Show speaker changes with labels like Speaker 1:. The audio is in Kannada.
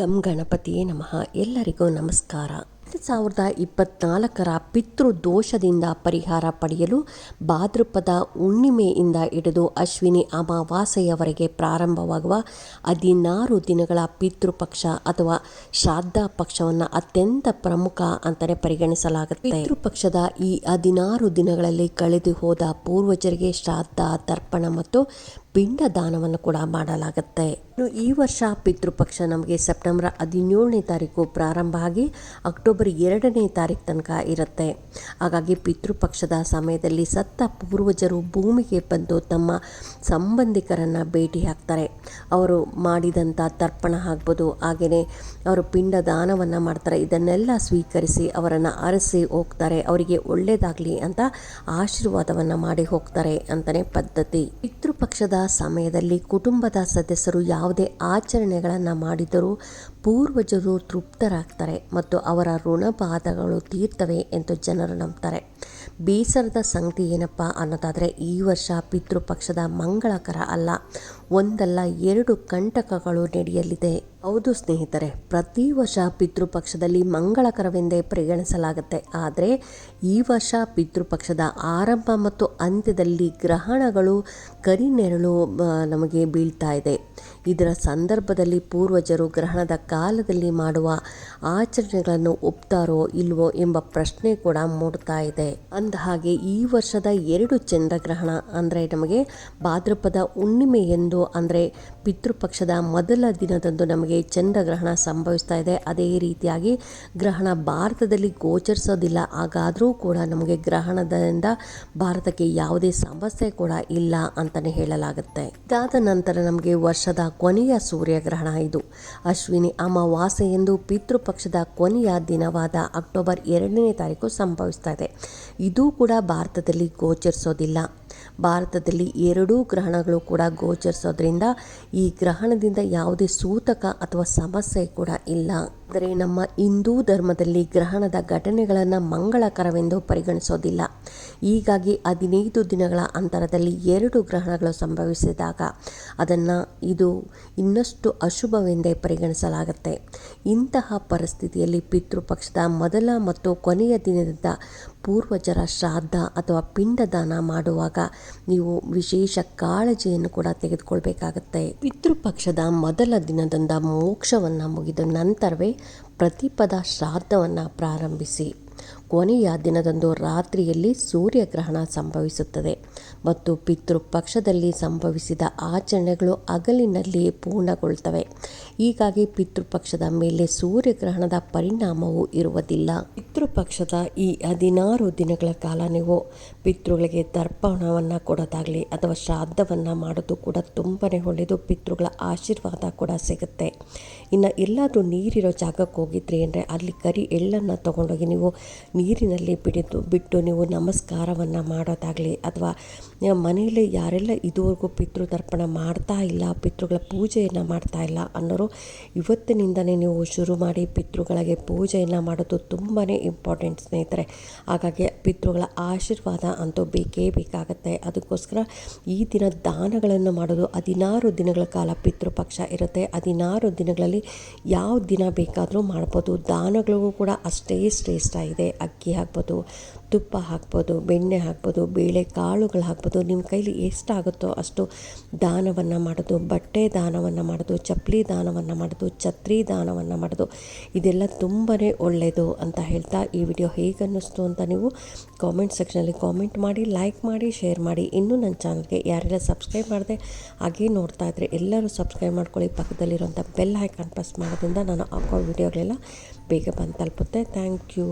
Speaker 1: ಗಂ ಗಣಪತಿಯೇ ನಮಃ. ಎಲ್ಲರಿಗೂ ನಮಸ್ಕಾರ. ಎರಡು ಸಾವಿರದ ಇಪ್ಪತ್ನಾಲ್ಕರ ಪಿತೃದೋಷದಿಂದ ಪರಿಹಾರ ಪಡೆಯಲು ಭಾದ್ರಪದ ಹುಣ್ಣಿಮೆಯಿಂದ ಹಿಡಿದು ಅಶ್ವಿನಿ ಅಮಾವಾಸ್ಯೆಯವರೆಗೆ ಪ್ರಾರಂಭವಾಗುವ ಹದಿನಾರು ದಿನಗಳ ಪಿತೃಪಕ್ಷ ಅಥವಾ ಶ್ರಾದ್ದ ಪಕ್ಷವನ್ನು ಅತ್ಯಂತ ಪ್ರಮುಖ ಅಂತಲೇ ಪರಿಗಣಿಸಲಾಗುತ್ತೆ. ಪಿತೃಪಕ್ಷದ ಈ ಹದಿನಾರು ದಿನಗಳಲ್ಲಿ ಕಳೆದು ಹೋದ ಪೂರ್ವಜರಿಗೆ ಶ್ರಾದ್ದ ತರ್ಪಣ ಮತ್ತು ಪಿಂಡ ದಾನವನ್ನು ಕೂಡ ಮಾಡಲಾಗುತ್ತೆ. ಈ ವರ್ಷ ಪಿತೃಪಕ್ಷ ನಮಗೆ ಸೆಪ್ಟೆಂಬರ್ ಹದಿನೇಳನೇ ತಾರೀಕು ಪ್ರಾರಂಭ ಆಗಿ ಅಕ್ಟೋಬರ್ ಎರಡನೇ ತಾರೀಕು ತನಕ ಇರುತ್ತೆ. ಹಾಗಾಗಿ ಪಿತೃಪಕ್ಷದ ಸಮಯದಲ್ಲಿ ಸತ್ತ ಪೂರ್ವಜರು ಭೂಮಿಗೆ ಬಂದು ತಮ್ಮ ಸಂಬಂಧಿಕರನ್ನು ಭೇಟಿ ಹಾಕ್ತಾರೆ ಅವರು ಮಾಡಿದಂಥ ತರ್ಪಣ ಆಗ್ಬೋದು ಹಾಗೆಯೇ ಅವರು ಪಿಂಡ ದಾನವನ್ನು ಮಾಡ್ತಾರೆ. ಇದನ್ನೆಲ್ಲ ಸ್ವೀಕರಿಸಿ ಅವರನ್ನು ಅರಸಿ ಹೋಗ್ತಾರೆ. ಅವರಿಗೆ ಒಳ್ಳೆಯದಾಗಲಿ ಅಂತ ಆಶೀರ್ವಾದವನ್ನು ಮಾಡಿ ಹೋಗ್ತಾರೆ ಅಂತಲೇ ಪದ್ಧತಿ. ಪಿತೃಪಕ್ಷದ ಸಮಯದಲ್ಲಿ ಕುಟುಂಬದ ಸದಸ್ಯರು ಯಾವುದೇ ಆಚರಣೆಗಳನ್ನು ಮಾಡಿದರೂ ಪೂರ್ವಜರು ತೃಪ್ತರಾಗ್ತಾರೆ ಮತ್ತು ಅವರ ಋಣಬಾಧಗಳು ತೀರ್ತವೆ ಎಂದು ಜನರು ನಂಬ್ತಾರೆ. ಬೇಸರದ ಸಂಗತಿ ಏನಪ್ಪ ಅನ್ನೋದಾದರೆ, ಈ ವರ್ಷ ಪಿತೃಪಕ್ಷದ ಮಂಗಳಕರ ಅಲ್ಲ, ಒಂದಲ್ಲ ಎರಡು ಕಂಟಕಗಳು ನಡೆಯಲಿದೆ. ಹೌದು ಸ್ನೇಹಿತರೆ, ಪ್ರತಿ ವರ್ಷ ಪಿತೃಪಕ್ಷದಲ್ಲಿ ಮಂಗಳಕರವೆಂದೇ ಪರಿಗಣಿಸಲಾಗುತ್ತೆ. ಆದರೆ, ಈ ವರ್ಷ ಪಿತೃಪಕ್ಷದ ಆರಂಭ ಮತ್ತು ಅಂತ್ಯದಲ್ಲಿ ಗ್ರಹಣಗಳು ಕರಿನೆರಳು ನಮಗೆ ಬೀಳ್ತಾ ಇದೆ. ಇದರ ಸಂದರ್ಭದಲ್ಲಿ ಪೂರ್ವಜರು ಗ್ರಹಣದ ಕಾಲದಲ್ಲಿ ಮಾಡುವ ಆಚರಣೆಗಳನ್ನು ಒಪ್ತಾರೋ ಇಲ್ವೋ ಎಂಬ ಪ್ರಶ್ನೆ ಕೂಡ ಮೂಡ್ತಾ ಇದೆ. ಅಂದ ಹಾಗೆ ಈ ವರ್ಷದ ಎರಡು ಚಂದ್ರಗ್ರಹಣ ಅಂದರೆ ನಮಗೆ ಭಾದ್ರಪದ ಹುಣ್ಣಿಮೆ ಎಂದು ಅಂದರೆ ಪಿತೃಪಕ್ಷದ ಮೊದಲ ದಿನದಂದು ನಮಗೆ ಚಂದ್ರಗ್ರಹಣ ಸಂಭವಿಸ್ತಾ ಇದೆ. ಅದೇ ರೀತಿಯಾಗಿ ಗ್ರಹಣ ಭಾರತದಲ್ಲಿ ಗೋಚರಿಸೋದಿಲ್ಲ. ಹಾಗಾದರೂ ಕೂಡ ನಮಗೆ ಗ್ರಹಣದಿಂದ ಭಾರತಕ್ಕೆ ಯಾವುದೇ ಸಮಸ್ಯೆ ಕೂಡ ಇಲ್ಲ ಅಂತಲೇ ಹೇಳಲಾಗುತ್ತೆ. ಇದಾದ ನಂತರ ನಮಗೆ ವರ್ಷದ ಕೊನೆಯ ಸೂರ್ಯಗ್ರಹಣ ಇದು. ಅಶ್ವಿನಿ ಅಮಾವಾಸ್ಯೆ ಎಂದು ಪಿತೃಪಕ್ಷದ ಕೊನೆಯ ದಿನವಾದ ಅಕ್ಟೋಬರ್ ಎರಡನೇ ತಾರೀಕು ಸಂಭವಿಸ್ತಾ ಇದೆ. ಇದು ಕೂಡ ಭಾರತದಲ್ಲಿ ಗೋಚರಿಸೋದಿಲ್ಲ. ಭಾರತದಲ್ಲಿ ಎರಡೂ ಗ್ರಹಣಗಳು ಕೂಡ ಗೋಚರಿಸೋದ್ರಿಂದ ಈ ಗ್ರಹಣದಿಂದ ಯಾವುದೇ ಸೂತಕ ಅಥವಾ ಸಮಸ್ಯೆ ಕೂಡ ಇಲ್ಲ. ಆದರೆ ನಮ್ಮ ಹಿಂದೂ ಧರ್ಮದಲ್ಲಿ ಗ್ರಹಣದ ಘಟನೆಗಳನ್ನು ಮಂಗಳಕರವೆಂದು ಪರಿಗಣಿಸೋದಿಲ್ಲ. ಹೀಗಾಗಿ ಹದಿನೈದು ದಿನಗಳ ಅಂತರದಲ್ಲಿ ಎರಡು ಗ್ರಹಣಗಳು ಸಂಭವಿಸಿದಾಗ ಅದನ್ನು ಇದು ಇನ್ನಷ್ಟು ಅಶುಭವೆಂದೇ ಪರಿಗಣಿಸಲಾಗುತ್ತೆ. ಇಂತಹ ಪರಿಸ್ಥಿತಿಯಲ್ಲಿ ಪಿತೃಪಕ್ಷದ ಮೊದಲ ಮತ್ತು ಕೊನೆಯ ದಿನದಿಂದ ಪೂರ್ವಜರ ಶ್ರಾದ್ದ ಅಥವಾ ಪಿಂಡದಾನ ಮಾಡುವಾಗ ನೀವು ವಿಶೇಷ ಕಾಳಜಿಯನ್ನು ಕೂಡ ತೆಗೆದುಕೊಳ್ಬೇಕಾಗುತ್ತೆ. ಪಿತೃಪಕ್ಷದ ಮೊದಲ ದಿನದಿಂದ ಮೋಕ್ಷವನ್ನು ಮುಗಿದ ನಂತರವೇ ಪ್ರತಿಪದ ಶ್ರಾದ್ದವನ್ನು ಪ್ರಾರಂಭಿಸಿ. ಕೊನೆಯ ದಿನದಂದು ರಾತ್ರಿಯಲ್ಲಿ ಸೂರ್ಯಗ್ರಹಣ ಸಂಭವಿಸುತ್ತದೆ. ಮತ್ತು ಪಿತೃಪಕ್ಷದಲ್ಲಿ ಸಂಭವಿಸಿದ ಆಚರಣೆಗಳು ಹಗಲಿನಲ್ಲಿ ಪೂರ್ಣಗೊಳ್ತವೆ ಹೀಗಾಗಿ ಪಿತೃಪಕ್ಷದ ಮೇಲೆ ಸೂರ್ಯಗ್ರಹಣದ ಪರಿಣಾಮವು ಇರುವುದಿಲ್ಲ. ಪಿತೃಪಕ್ಷದ ಈ ಹದಿನಾರು ದಿನಗಳ ಕಾಲ ನೀವು ಪಿತೃಗಳಿಗೆ ದರ್ಪಣವನ್ನು ಕೊಡೋದಾಗಲಿ ಅಥವಾ ಶ್ರಾದ್ದವನ್ನು ಮಾಡೋದು ಕೂಡ ತುಂಬಾ ಒಳ್ಳೆಯದು. ಪಿತೃಗಳ ಆಶೀರ್ವಾದ ಕೂಡ ಸಿಗುತ್ತೆ. ಇನ್ನು ಎಲ್ಲಾದರೂ ನೀರಿರೋ ಜಾಗಕ್ಕೆ ಹೋಗಿದ್ರಿ ಅಂದರೆ ಅಲ್ಲಿ ಕರಿ ಎಳ್ಳನ್ನು ತಗೊಂಡೋಗಿ ನೀವು ನೀರಿನಲ್ಲಿ ಬಿಡಿದು ಬಿಟ್ಟು ನೀವು ನಮಸ್ಕಾರವನ್ನು ಮಾಡೋದಾಗಲಿ ಅಥವಾ ಮನೆಯಲ್ಲಿ ಯಾರೆಲ್ಲ ಇದುವರೆಗೂ ಪಿತೃ ತರ್ಪಣ ಮಾಡ್ತಾ ಇಲ್ಲ, ಪಿತೃಗಳ ಪೂಜೆಯನ್ನು ಮಾಡ್ತಾ ಇಲ್ಲ ಅನ್ನೋರು ಇವತ್ತಿನಿಂದಲೇ ನೀವು ಶುರು ಮಾಡಿ ಪಿತೃಗಳಿಗೆ ಪೂಜೆಯನ್ನು ಮಾಡೋದು ತುಂಬಾ ಇಂಪಾರ್ಟೆಂಟ್ ಸ್ನೇಹಿತರೆ. ಹಾಗಾಗಿ ಪಿತೃಗಳ ಆಶೀರ್ವಾದ ಅಂತೂ ಬೇಕೇ ಬೇಕಾಗುತ್ತೆ. ಅದಕ್ಕೋಸ್ಕರ ಈ ದಿನ ದಾನಗಳನ್ನು ಮಾಡೋದು ಹದಿನಾರು ದಿನಗಳ ಕಾಲ ಪಿತೃಪಕ್ಷ ಇರುತ್ತೆ. ಹದಿನಾರು ದಿನಗಳಲ್ಲಿ ಯಾವ ದಿನ ಬೇಕಾದರೂ ಮಾಡ್ಬೋದು. ದಾನಗಳಿಗೂ ಕೂಡ ಅಷ್ಟೇ ಶ್ರೇಷ್ಠ ಇದೆ. ಅಕ್ಕಿ ಹಾಕ್ಬೋದು, ತುಪ್ಪ ಹಾಕ್ಬೋದು, ಬೆಣ್ಣೆ ಹಾಕ್ಬೋದು, ಬೇಳೆ ಕಾಳುಗಳು ಹಾಕ್ಬೋದು, ನಿಮ್ಮ ಕೈಲಿ ಎಷ್ಟಾಗುತ್ತೋ ಅಷ್ಟು ದಾನವನ್ನು ಮಾಡೋದು. ಬಟ್ಟೆ ದಾನವನ್ನು ಮಾಡೋದು, ಚಪ್ಪಲಿ ದಾನವನ್ನು ಮಾಡೋದು, ಛತ್ರಿ ದಾನವನ್ನು ಮಾಡೋದು. ಇದೆಲ್ಲ ತುಂಬಾ ಒಳ್ಳೆಯದು ಅಂತ ಹೇಳ್ತಾ ಈ ವಿಡಿಯೋ ಹೇಗೆ ಅನ್ನಿಸ್ತು ಅಂತ ನೀವು ಕಾಮೆಂಟ್ ಸೆಕ್ಷನಲ್ಲಿ ಕಾಮೆಂಟ್ ಮಾಡಿ ಲೈಕ್ ಮಾಡಿ ಶೇರ್ ಮಾಡಿ. ಇನ್ನೂ ನನ್ನ ಚಾನಲ್ಗೆ ಯಾರೆಲ್ಲ ಸಬ್ಸ್ಕ್ರೈಬ್ ಮಾಡಿದೆ ಹಾಗೆ ನೋಡ್ತಾ ಇದ್ದರೆ ಎಲ್ಲರೂ ಸಬ್ಸ್ಕ್ರೈಬ್ ಮಾಡ್ಕೊಳ್ಳಿ. ಪಕ್ಕದಲ್ಲಿರುವಂಥ ಬೆಲ್ ಐಕಾನ್ ಪ್ರೆಸ್ ಮಾಡೋದ್ರಿಂದ ನಾನು ಹಾಕೋ ವಿಡಿಯೋಗಳೆಲ್ಲ ಬೇಗ ಬಂದು ತಲುಪುತ್ತೆ. Thank you